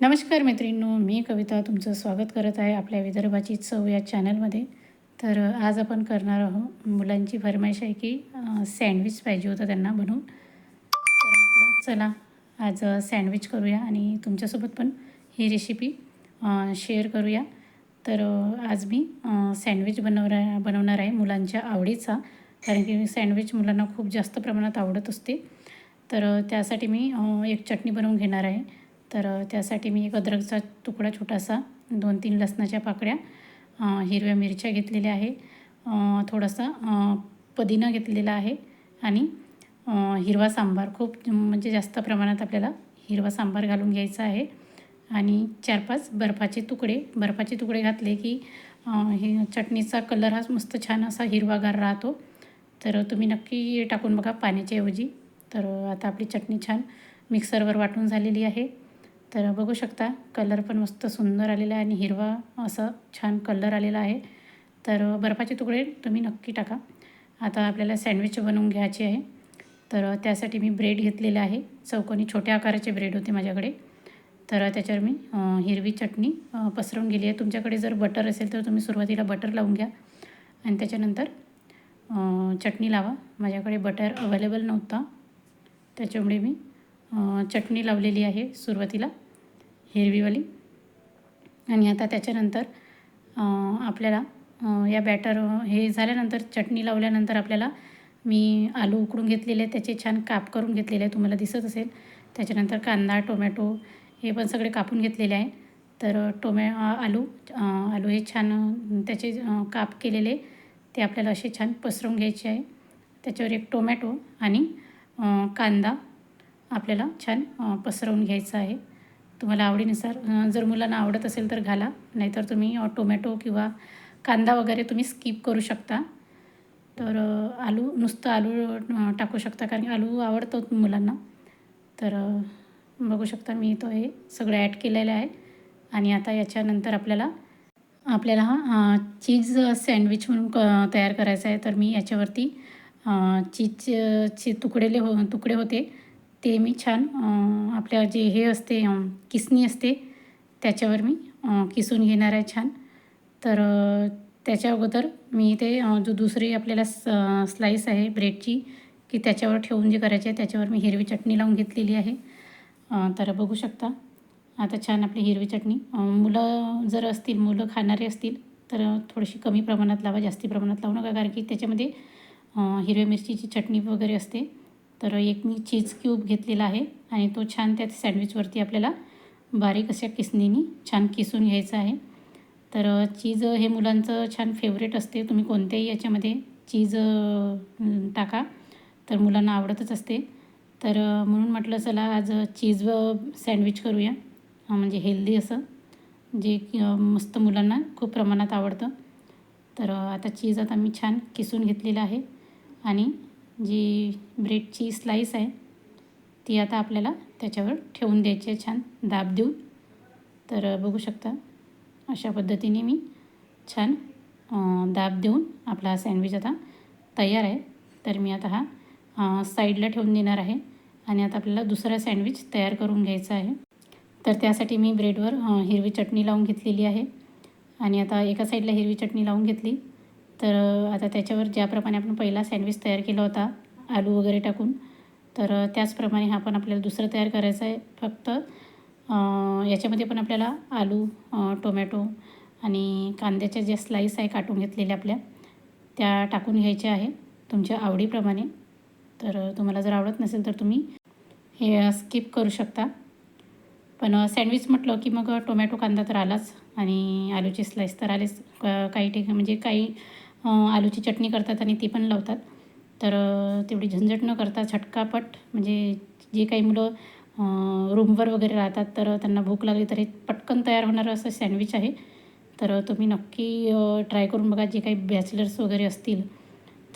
नमस्कार मैत्रिणींनो मी कविता तुमचं स्वागत करत आहे आपल्या विदर्भाची चव या चॅनलमध्ये. तर आज आपण करणार आहोत मुलांची फरमाईश आहे की सँडविच पाहिजे होतं त्यांना बनवून तर म्हटलं चला आज सँडविच करूया आणि तुमच्यासोबत पण ही रेसिपी शेअर करूया. तर आज मी सँडविच बनवणार बनवणार आहे मुलांच्या आवडीचा. कारण की सँडविच मुलांना खूप जास्त प्रमाणात आवडत असते. तर त्यासाठी मी एक चटणी बनवून घेणार आहे. तर त्यासाठी मी एक अद्रकचा तुकडा छोटासा दोन तीन लसणाच्या पाकळ्या हिरव्या मिरच्या घेतलेल्या आहे. थोडासा पदिना पुदिना घेतलेला आहे आणि हिरवा सांबार. खूप म्हणजे जास्त प्रमाणात आपल्याला हिरवा सांबार घालून घ्यायचा आहे. आणि चार पाच बर्फाचे तुकडे. बर्फाचे तुकडे घातले की हे चटणीचा कलर हा मस्त छान असा हिरवागार राहतो. तर तुम्ही नक्की टाकून बघा पाण्याच्या ऐवजी. तर आता आपली चटणी छान मिक्सरवर वाटून झालेली आहे. तर बघू शकता कलर पण मस्त सुंदर आलेला आहे आणि हिरवा असा छान कलर आलेला आहे. तर बर्फाचे तुकडे तुम्ही नक्की टाका. आता आपल्याला सँडविच बनवून घ्यायचे आहे. तर त्यासाठी मी ब्रेड घेतलेले आहे. चौकोनी छोट्या आकाराचे ब्रेड होते माझ्याकडे. तर त्याच्यावर मी हिरवी चटणी पसरवून गेली आहे. तुमच्याकडे जर बटर असेल तर तुम्ही सुरुवातीला बटर लावून घ्या. आणि त्याच्यानंतर चटणी लावा. माझ्याकडे बटर अवेलेबल नव्हता. त्याच्यामुळे मी चटणी लावलेली आहे सुरुवातीला. हिरवीवाली. आणि आता त्याच्यानंतर आपल्याला या बॅटर हे झाल्यानंतर चटणी लावल्यानंतर आपल्याला मी आलू उकडून घेतलेले आहे त्याचे छान काप करून घेतलेले आहे तुम्हाला दिसत असेल. त्याच्यानंतर कांदा टोमॅटो हे पण सगळे कापून घेतलेले आहे. तर टोमॅ आलू आलू हे छान त्याचे काप केलेले ते आपल्याला असे छान पसरवून घ्यायचे आहे. त्याच्यावर एक टोमॅटो आणि कांदा आपल्याला छान पसरवून घ्यायचा आहे. तुम्हाला आवडीनुसार जर मुलांना आवडत असेल तर घाला. नाहीतर तुम्ही टोमॅटो किंवा कांदा वगैरे तुम्ही स्किप करू शकता. तर आलू नुसतं आलू टाकू शकता कारण आलू आवडतो मुलांना. तर बघू शकता मी तो हे सगळं ॲड केलेलं आहे. आणि आता याच्यानंतर आपल्याला आपल्याला हा चीज सँडविच म्हणून क तयार करायचा आहे. तर मी याच्यावरती चीजचे तुकडेले हो तुकडे होते. ते मी छान आपल्या जे हे असते किसणी असते त्याच्यावर मी किसून घेणार आहे छान. तर त्याच्या अगोदर मी ते जो दुसरी आपल्याला स स्लाईस आहे ब्रेडची की त्याच्यावर ठेवून जे करायचे आहे त्याच्यावर मी हिरवी चटणी लावून घेतलेली आहे. तर बघू शकता. आता छान आपली हिरवी चटणी. मुलं जर असतील मुलं खाणारे असतील तर थोडीशी कमी प्रमाणात लावा जास्ती प्रमाणात लावू नका कारण की त्याच्यामध्ये हिरव्या मिरचीची चटणी वगैरे असते. तर एक मी चीज क्यूब घेतलेला आहे आणि तो छान त्या सँडविचवरती आपल्याला बारीक अशा किसणीनी छान किसून घ्यायचं आहे. तर चीज हे मुलांचं छान फेवरेट असते. तुम्ही कोणत्याही याच्यामध्ये चीज टाका. तर मुलांना आवडतच असते. तर म्हणून म्हटलं चला आज चीज सँडविच करूया. म्हणजे हेल्दी असं. जे की, मस्त मुलांना खूप प्रमाणात आवडतं. तर आता चीज आता मी छान किसून घेतलेलं आहे. आणि जी ब्रेडची स्लाईस आहे ती आता आपल्याला त्याच्यावर ठेवून द्यायची आहे छान. दाब देऊन. तर बघू शकता अशा पद्धतीने मी छान दाब देऊन आपला सँडविच आता तयार आहे. तर मी आता हा साईडला ठेवून देणार आहे आणि आता आपल्याला दुसरा सँडविच तयार करून घ्यायचा आहे. तर त्यासाठी मी ब्रेडवर हिरवी चटणी लावून घेतलेली आहे. आणि आता एका साईडला हिरवी चटणी लावून घेतली. तर आता त्याच्यावर ज्याप्रमाणे आपण पहिला सँडविच तयार केला होता आलू वगैरे टाकून तर त्याचप्रमाणे हा पण आपल्याला दुसरं तयार करायचं आहे फक्त. याच्यामध्ये पण आपल्याला आलू टोमॅटो आणि कांद्याच्या ज्या स्लाईस आहे काटून घेतलेल्या आपल्या त्या टाकून घ्यायच्या आहे तुमच्या आवडीप्रमाणे. तर तुम्हाला जर आवडत नसेल तर तुम्ही हे स्किप करू शकता. पण सँडविच म्हटलं की मग टोमॅटो कांदा तर आलाच आणि आलूची स्लाईस तर आलेच. क- काही ठिकाणी म्हणजे काही आलूची चटणी करतात आणि ती पण लावतात. तर तेवढी झंझट न करता झटकापट म्हणजे जे काही मुलं रूमवर वगैरे राहतात तर त्यांना भूक लागली तर हे पटकन तयार होणारं असं सँडविच आहे. तर तुम्ही नक्की ट्राय करून बघा जे काही बॅचलर्स वगैरे असतील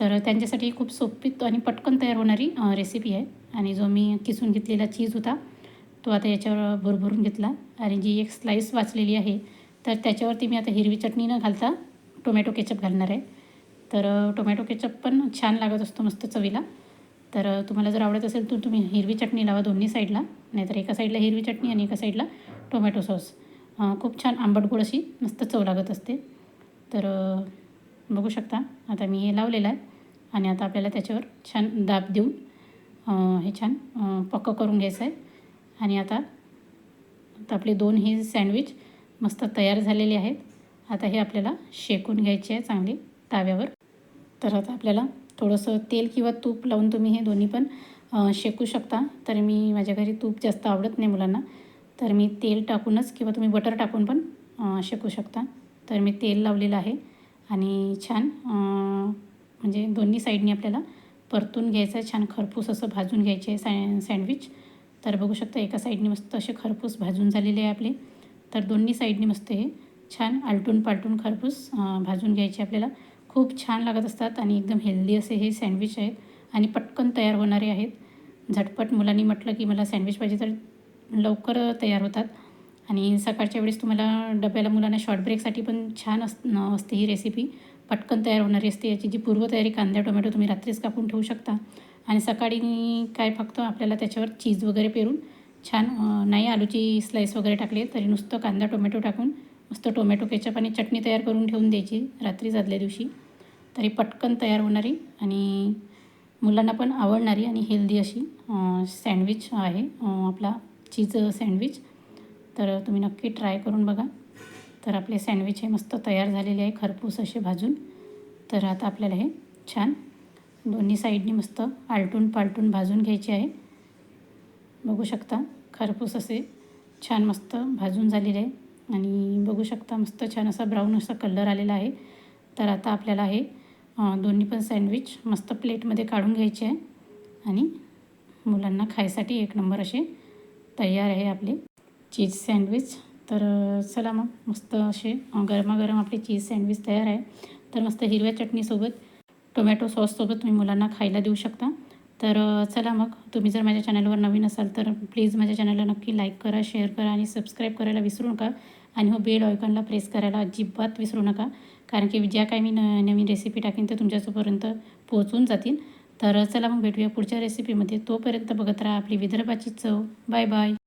तर त्यांच्यासाठी खूप सोपी आणि पटकन तयार होणारी रेसिपी आहे. आणि जो मी किसून घेतलेला चीज होता तो आता याच्यावर भरभरून घेतला. आणि जी एक स्लाईस वाचलेली आहे तर त्याच्यावरती मी आता हिरवी चटणी न घालता टोमॅटो केचप घालणार आहे. तर टोमॅटो केचप पण छान लागत असतो मस्त चवीला. तर तुम्हाला जर आवडत असेल तर तुम्ही हिरवी चटणी लावा दोन्ही साईडला. नाहीतर एका साईडला हिरवी चटणी आणि एका साईडला टोमॅटो सॉस. खूप छान आंबट गोड अशी मस्त चव लागत असते. तर बघू शकता. आता मी हे लावलेलं आहे आणि आता आपल्याला त्याच्यावर छान दाब देऊन हे छान पक्कं करून घ्यायचं आहे. आणि आता आता आपले दोन हे सँडविच मस्त तयार झालेले आहेत. आता हे आपल्याला शेकून घ्यायचे आहे चांगले ताव्यावर. तर आता आपल्याला थोडंसं तेल किंवा तूप लावून तुम्ही हे दोन्ही पण शेकू शकता. तर मी माझ्या घरी तूप जास्त आवडत नाही मुलांना. तर मी तेल टाकूनच किंवा तुम्ही बटर टाकून पण शेकू शकता. तर मी तेल लावलेलं आहे आणि छान म्हणजे दोन्ही साईडनी आपल्याला परतून घ्यायचं आहे. छान खरपूस असं भाजून घ्यायचे आहे सँड सँडविच तर बघू शकता एका साईडनी मस्त असे खरपूस भाजून झालेले आहे आपले. तर दोन्ही साईडनी मस्त हे छान आलटून पालटून खरपूस भाजून घ्यायचे आपल्याला. खूप छान लागत असतात आणि एकदम हेल्दी असे हे सँडविच आहेत आणि पटकन तयार होणारे आहेत. झटपट मुलांनी म्हटलं की मला सँडविच पाहिजे तर लवकर तयार होतात. आणि सकाळच्या वेळेस तुम्हाला डब्याला मुलांना शॉर्ट ब्रेकसाठी पण छान अस असते ही रेसिपी पटकन तयार होणारी असते. याची जी पूर्वतयारी कांदा टोमॅटो तुम्ही रात्रीच कापून ठेवू शकता. आणि सकाळी काय फक्त आपल्याला त्याच्यावर चीज वगैरे पेरून छान नाही आलूची स्लाईस वगैरे टाकली तरी नुसतं कांदा टोमॅटो टाकून मस्त टोमॅटो केचप आणि चटणी तयार करून ठेवून द्यायची रात्रीच आदल्या दिवशी. तरी पटकन तयार होणारी आणि मुलांना पण आवडणारी आणि हेल्दी अशी सँडविच आहे. आपला चीज सँडविच. तर तुम्ही नक्की ट्राय करून बघा. तर आपले सँडविच हे मस्त तयार झालेले आहे खरपूस असे भाजून. तर आता आपल्याला हे छान दोन्ही साईडनी मस्त आलटून पालटून भाजून घ्यायचे आहे. बघू शकता खरपूस असे छान मस्त भाजून झालेले आहे. आणि बघू शकता मस्त छान असा ब्राऊन असा कलर आलेला आहे. तर आता आपल्याला हे दोन्ही पण सँडविच मस्त प्लेटमध्ये काढून घ्यायचे आहे. आणि मुलांना खायसाठी एक नंबर असे तयार आहे आपले चीज सँडविच तर चला मग मस्त असे गरमागरम आपले चीज सँडविच तयार आहे. तर मस्त हिरव्या चटणीसोबत टोमॅटो सॉससोबत तुम्ही मुलांना खायला देऊ शकता. तर चला मग. तुम्ही जर माझ्या चॅनलवर नवीन असाल तर प्लीज माझ्या चॅनलला नक्की लाईक करा शेअर करा आणि सबस्क्राईब करायला विसरू नका. आणि हो बेल ऑयकॉनला प्रेस करायला अजिबात विसरू नका. कारण की ज्या काही मी न नवीन रेसिपी टाकेन ते तुमच्यापर्यंत पोहोचून जातील. तर चला मग भेटूया पुढच्या रेसिपीमध्ये. तोपर्यंत बघत राहा आपली विदर्भाची चव. Bye bye.